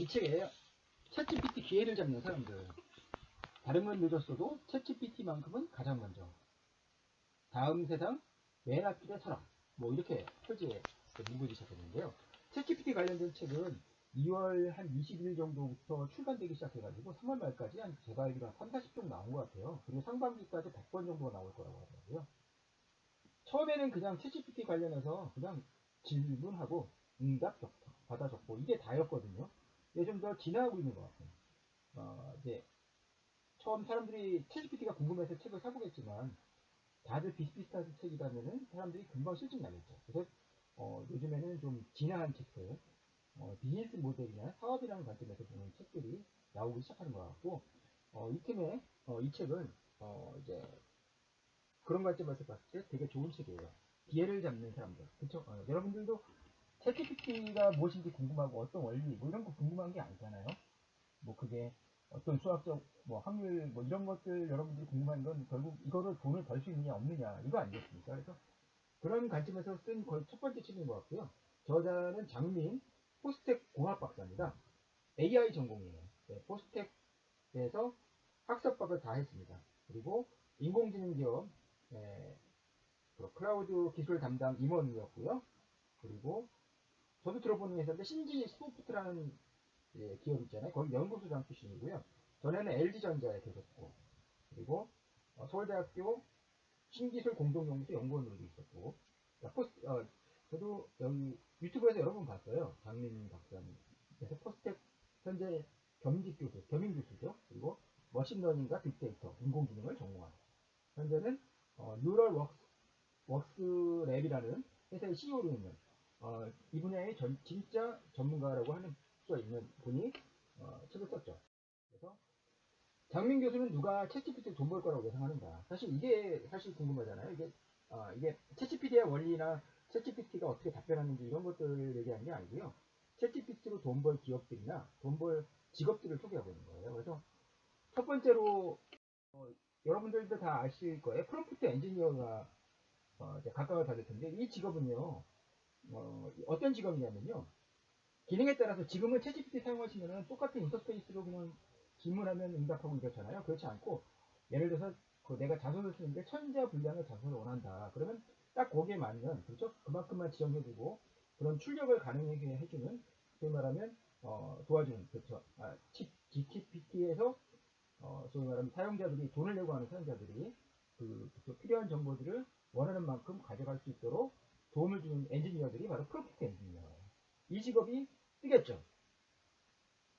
이 책에 챗GPT 기회를 잡는 사람들. 다른 건 늦었어도 챗GPT만큼은 가장 먼저. 다음 세상 맨 앞길의 사람. 뭐 이렇게 표지에 문구지 시작했는데요. 챗GPT 관련된 책은 2월 한 20일 정도부터 출간되기 시작해가지고 3월 말까지 한 제가 알기로 한 3, 40종 나온 것 같아요. 그리고 상반기까지 100번 정도가 나올 거라고 하더라고요. 처음에는 그냥 챗GPT 관련해서 그냥 질문하고 응답 적고 받아 적고 이게 다였거든요. 좀더 진화하고 있는 것 같아요. 어, 이제 처음 사람들이 챗GPT가 궁금해서 책을 사보겠지만 다들 비슷비슷한 책이라면은 사람들이 금방 실증 나겠죠. 그래서 어, 요즘에는 좀 진화한 책들, 어, 비즈니스 모델이나 사업이라는 관점에서 보는 책들이 나오기 시작하는 것 같고 어, 이 틈에 어, 이 책은 어, 이제 그런 관점에서 봤을 때 되게 좋은 책이에요. 기회를 잡는 사람들. 그쵸? 어, 여러분들도 챗GPT가 무엇인지 궁금하고 어떤 원리 뭐 이런 거 궁금한 게 아니잖아요. 뭐 그게 어떤 수학적 뭐 확률 뭐 이런 것들 여러분들이 궁금한 건 결국 이거를 돈을 벌 수 있느냐 없느냐 이거 아니겠습니까? 그래서 그런 관점에서 쓴 첫 번째 책인 것 같고요. 저자는 장민 포스텍 공학 박사입니다. AI 전공이에요. 네, 포스텍에서 학습법을 다 했습니다. 그리고 인공지능 기업 네, 그 클라우드 기술 담당 임원이었고요. 그리고 저도 들어보는 회사인데 신지 소프트라는 예, 기업 있잖아요. 거기 연구소장 출신이고요. 전에는 LG전자에 계셨고 그리고 어, 서울대학교 신기술 공동연구소 연구원으로 있었고 그러니까 포스, 어, 저도 여기 유튜브에서 여러 번 봤어요. 장민 박사님. 그래서 포스텍 현재 겸직 교수, 겸임 교수죠. 그리고 머신러닝과 빅데이터, 인공지능을 전공한 현재는 어, 뉴럴 웍스, 웍스 랩이라는 회사의 CEO로 있는 어, 이 분야의 전, 진짜 전문가라고 하는 수가 있는 분이 어, 책을 썼죠. 그래서 장민 교수는 누가 챗GPT 돈벌 거라고 예상하는가? 사실 이게 사실 궁금하잖아요. 이게 어, 이게 챗GPT의 원리나 챗GPT가 어떻게 답변하는지 이런 것들을 얘기하는 게 아니고요. 챗GPT로 돈 벌 기업들이나 돈 벌 직업들을 소개하고 있는 거예요. 그래서 첫 번째로 어, 여러분들도 다 아실 거예요. 프롬프트 엔지니어가 어, 각광을 받을 텐데 이 직업은요 어, 어떤 직업이냐면요 기능에 따라서 지금은 챗GPT 사용하시면은 똑같은 인터페이스로 그냥 질문하면 응답하고 이렇잖아요. 그렇지 않고 예를 들어서 그 내가 자소를 쓰는데 천자 분량의 자소를 원한다. 그러면 딱 거기에 맞는 그렇죠? 그만큼만 지정해주고 그런 출력을 가능하게 해주는 소위 말하면 어, 도와주는 그렇죠? 아, GTPT에서 어, 소위 말하면 사용자들이 돈을 내고 하는 사용자들이 그, 그 필요한 정보들을 원하는 만큼 가져갈 수 있도록 도움을 주는 엔지니어들이 바로 프로젝트 엔지니어예요. 이 직업이 뜨겠죠.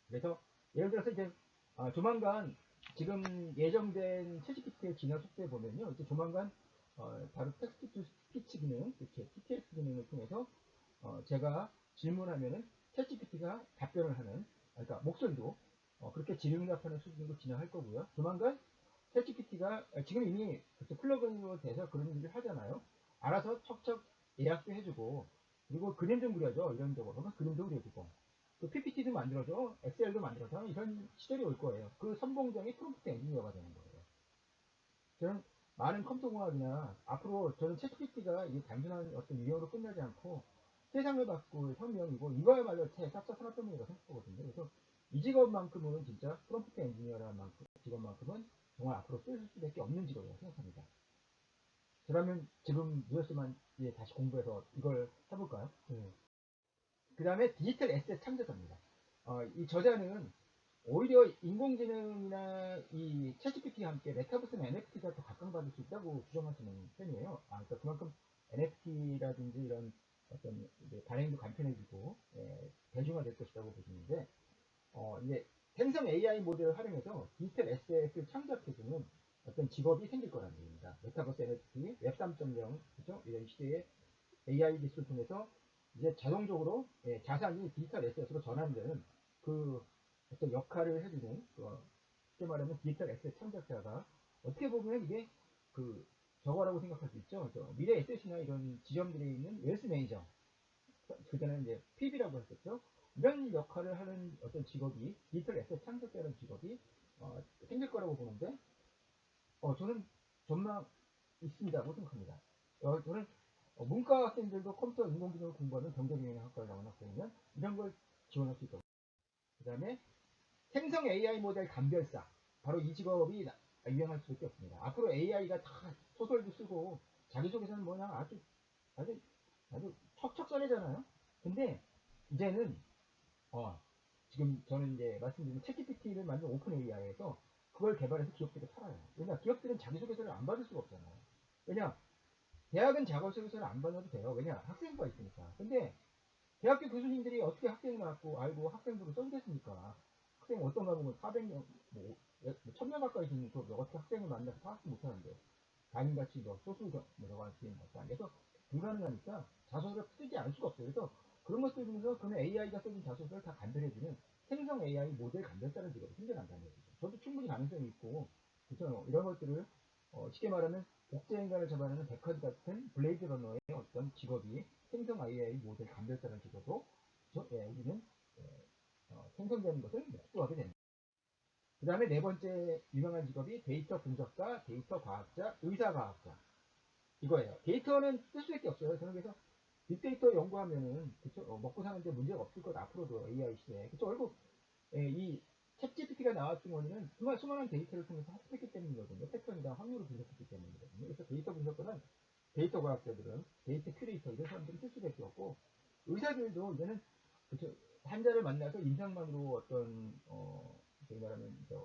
그래서 예를 들어서 이제 아, 조만간 지금 예정된 채식기의 진화 속도에 보면요. 이제 조만간 어, 바로 텍스트 투 스피치 기능, 이렇게 TTS 기능을 통해서 어, 제가 질문하면은 챗GPT가 답변을 하는, 그러니까 목소리도 어, 그렇게 질응답하는 수준으로 진행할 거고요. 조만간 챗GPT가 지금 이미 플러그인으로 돼서 그런 일을 하잖아요. 알아서 척척 예약도 해주고 그리고 그림 좀 그려줘 이런 쪽으로 그러면 그림도 그려주고 또 PPT도 만들어줘 엑셀도 만들어줘 이런 시절이 올 거예요. 그 선봉장이 프롬프트 엔지니어가 되는 거예요. 저는 많은 컴퓨터공학이나 앞으로 저는 이게 단순한 어떤 유형으로 끝나지 않고 세상을 바꿀 혁명이고 이거야말로 제 4차 산업혁명이라고 생각하거든요. 그래서 이 직업만큼은 진짜 프롬프트 엔지니어라는 만큼, 직업만큼은 정말 앞으로 쓸 수밖에 없는 직업이라고 생각합니다. 그러면 지금 뉴스만 예, 다시 공부해서 이걸 해볼까요? 그 다음에 디지털 에셋 창조자입니다. 어, 이 저자는 오히려 인공지능이나 이 챗GPT와 함께 메타버스나 NFT가 더 각광받을 수 있다고 주장하시는 편이에요. 아, 그러니까 그만큼 NFT라든지 이런 어떤 발행도 간편해지고 예, 대중화될 것이라고 보시는데 어, 이제 생성 AI 모델을 활용해서 디지털 에셋을 창작해주는 어떤 직업이 생길 거라는 얘기입니다. 메타버스 NFT, 웹 3.0, 그죠? 이런 시대에 AI 기술을 통해서 이제 자동적으로 예, 자산이 디지털 에셋으로 전환되는 그 어떤 역할을 해주는 그 쉽게 말하면 디지털 에셋 창작자가 어떻게 보면 이게 그 저거라고 생각할 수 있죠. 저 미래 에셋이나 이런 지점들에 있는 웰스 매니저 그전에 이제 PB라고 했었죠. 이런 역할을 하는 어떤 직업이 디지털 에셋 창작자라는 직업이 어, 생길 거라고 보는데 어, 저는 전망 있습니다고 생각합니다. 어, 저는 어, 문과 학생들도 컴퓨터 인공지능을 공부하는 경제경영학과를 나온 학생이면 이런 걸 지원할 수 있다고. 그 그다음에 생성 AI 모델 감별사. 바로 이 직업이 나- 유행할 수밖에 없습니다. 앞으로 AI가 다 소설도 쓰고 자기소개서는 뭐냐 아주 아주 아주 척척선이잖아요. 근데 이제는 어 지금 저는 이제 말씀드린 챗GPT를 만든 오픈 AI에서 그걸 개발해서 기업들이 팔아요. 왜냐 기업들은 자기소개서를 안 받을 수가 없잖아요. 왜냐 대학은 자기소개서를 안 받아도 돼요. 왜냐 학생부가 있으니까. 근데 대학교 교수님들이 어떻게 학생 나왔고 알고 학생부를 써주겠습니까? 학생 어떤 과목은 400명, 뭐, 1000명 가까이 되는 수업을 어떻게 학생을 만나서 파악 못하는데 담임같이 뭐 소수 뭐라고 하는 것도 아니어서 불가능하니까 자소서를 쓰지 않을 수가 없어요. 그래서 그런 것들 중에서 그는 AI가 써준 자소서를 다 간별해주는 생성 AI 모델 간별사라는 직업이 생겨난다는 거죠. 저도 충분히 가능성이 있고, 그렇죠. 이런 것들을 어, 쉽게 말하면 복제 인간을 잡아내는 데카드 같은 블레이드 러너의 어떤 직업이 생성 AI 모델 감별사라는 직업으로 그렇죠? 예, 우리는 예, 어, 생성되는 것을 목도하게 됩니다. 그 다음에 네 번째 유명한 직업이 데이터 분석가, 데이터 과학자, 의사 과학자 이거예요. 데이터는 쓸 수밖에 없어요. 저는 그래서 빅데이터 연구하면은 그쵸? 어, 먹고 사는데 문제가 없을 것 앞으로도 AI 시대에 그쵸? 결국 예, 이 챗GPT가 나왔던 원인은 수많은, 수많은 데이터를 통해서 합했기 때문이거든요. 패턴이나 확률을 분석했기 때문이거든요. 그래서 데이터 분석가는 데이터 과학자들은 데이터 큐레이터 이런 사람들이 쓸 수밖에 없고 의사들도 이제는 그쵸? 환자를 만나서 임상만으로 어떤 어 저기 말하면 저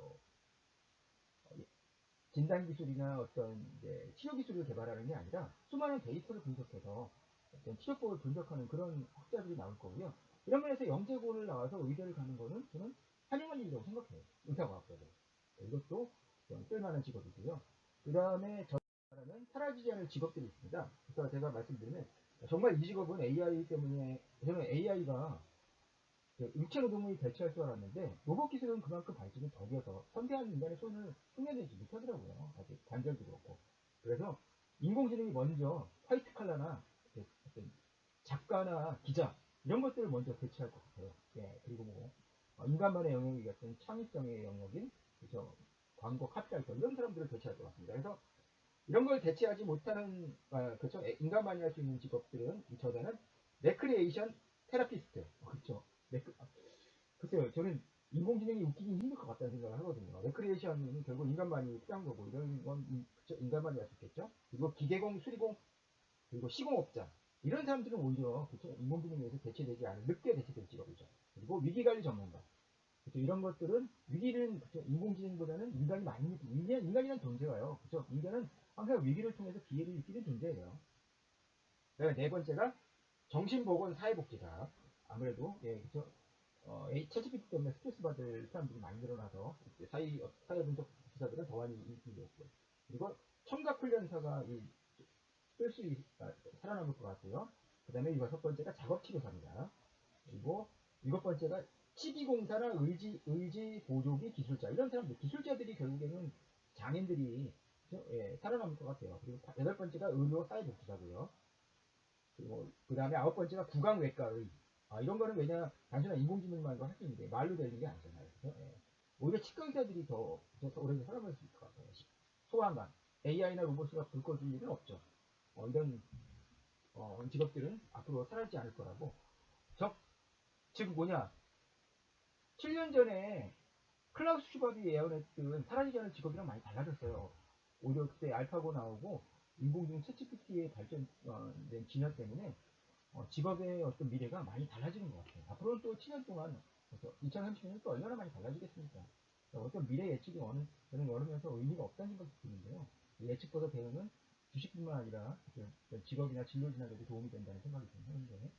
어, 진단 기술이나 어떤 이제 치료 기술을 개발하는 게 아니라 수많은 데이터를 분석해서 어떤 치료법을 분석하는 그런 학자들이 나올 거고요. 이런 면에서 영재고를 나와서 의대를 가는 거는 저는 환영할 일이라고 생각해요. 의사과학자들. 이것도 좀 쓸만한 직업이고요. 그 다음에 저 말하는 사라지지 않을 직업들이 있습니다. 그래서 제가 말씀드리면 정말 이 직업은 AI 때문에 저는 AI가 육체 노동을 대체할 줄 알았는데 로봇 기술은 그만큼 발전이 더뎌서 선대한 인간의 손을 흉내내지 못하더라고요. 아직 관절도 그렇고. 그래서 인공지능이 먼저 화이트 칼라나 어떤 작가나 기자 이런 것들을 먼저 대체할 것 같아요. 예, 그리고 뭐 어, 인간만의 영역이 같은 창의성의 영역인 그죠 광고 카피라이터 이런 사람들을 대체할 것 같습니다. 그래서 이런 걸 대체하지 못하는 아, 그렇죠 인간만이 할 수 있는 직업들은 이 저자는 레크리에이션 테라피스트 그렇죠. 레크, 아, 글쎄요 저는 인공지능이 웃기긴 힘들 것 같다는 생각을 하거든요. 레크리에이션은 결국 인간만이 필요한 거고 이런 건 인- 그쵸? 인간만이 할 수 있겠죠. 그리고 기계공, 수리공 그리고 시공업자 이런 사람들은 오히려 그쵸? 인공지능에 의해서 대체되지 않은 늦게 대체될 직업이죠. 그리고 위기관리 전문가 그쵸? 이런 것들은 위기는 그쵸? 인공지능보다는 인간이 많이 인간, 인간이란 존재가요. 그쵸? 인간은 항상 위기를 통해서 기회를 느끼는 존재예요. 그다음에 네 번째가 정신보건 사회복지사 아무래도 예 그쵸? 어, 채찍피티 때문에 스트레스 받을 사람들이 많이 늘어나서 사회 사회 분석 기사들은 더 많이 인기가 있고요. 그리고 청각훈련사가 쓸수 아, 살아남을 것 같고요. 그 다음에 여섯 번째가 작업치료사입니다. 그리고 일곱 번째가 치기공사나 의지, 의지 보조기 기술자. 이런 사람들, 기술자들이 결국에는 장인들이? 예, 살아남을 것 같아요. 그리고 다- 여덟 번째가 의료 사회복지사고요. 그리고 그 다음에 아홉 번째가 구강외과의. 아, 이런 거는 왜냐, 단순한 인공지능만으로 할 수 있는데 말로 되는 게 아니잖아요. 그죠? 예. 오히려 치과 의사들이 더, 더 오래 살아남을 수 있을 것 같아요. 소아관. AI나 로봇가 불 꺼줄 일은 없죠. 어, 이런 어, 직업들은 앞으로 사라지지 않을 거라고. 적, 즉 뭐냐? 7년 전에 클라우스 슈밥이 예언했던 사라지지 않을 직업이랑 많이 달라졌어요. 오히려 그때 알파고 나오고 인공지능 챗GPT의 발전된 진화 때문에 어, 직업의 어떤 미래가 많이 달라지는 것 같아요. 앞으로는 또 7년 동안 2030년은 또 얼마나 많이 달라지겠습니까? 어떤 미래 예측이 어느, 저는 어느면서 의미가 없다는 생각이 드는데요. 예측보다 배우는 주식뿐만 아니라 직업이나 진로 진학에도 도움이 된다는 생각이 좀 하는데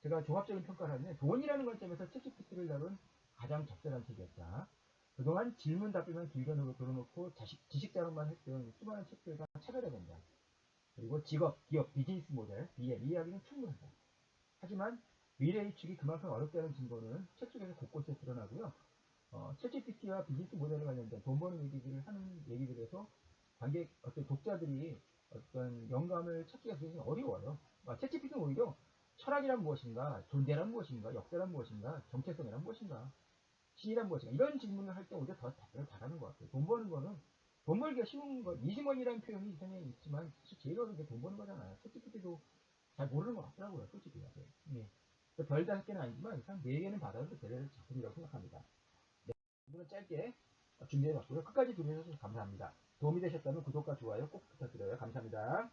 제가 종합적인 평가를 하면 돈이라는 관점에서 챗GPT를 다룬 가장 적절한 책이었다. 그동안 질문 답변만 길게 들어놓고 자식, 지식 자료만 했던 수많은 책들과 차별해야 된다. 그리고 직업, 기업, 비즈니스 모델, BM 이 이야기는 충분하다. 하지만 미래 예측이 그만큼 어렵다는 증거는 책 속에서 곳곳에 드러나고요. 어, 챗GPT와 비즈니스 모델에 관련된 돈 버는 얘기들을 하는 얘기들에서 관객, 어떤 독자들이 어떤 영감을 찾기가 굉장히 어려워요. 아, 채찌피는 오히려 철학이란 무엇인가, 존재란 무엇인가, 역사란 무엇인가, 정체성이란 무엇인가, 시이란 무엇인가 이런 질문을 할 때 오히려 더 답변을 잘하는 것 같아요. 돈 버는 거는 돈 벌기가 쉬운 거, 이직원이라는 표현이 이상에 있지만 사실 제일 어려운 게 돈 버는 거잖아요. 채찌피티도 잘 모르는 것 같더라고요. 솔직히. 네. 별 다섯 개는 아니지만 일단 네 개는 받아도 되는 작품이라고 생각합니다. 네, 짧게 준비해봤고요. 끝까지 들으셔서 감사합니다. 도움이 되셨다면 구독과 좋아요 꼭 부탁드려요. 감사합니다.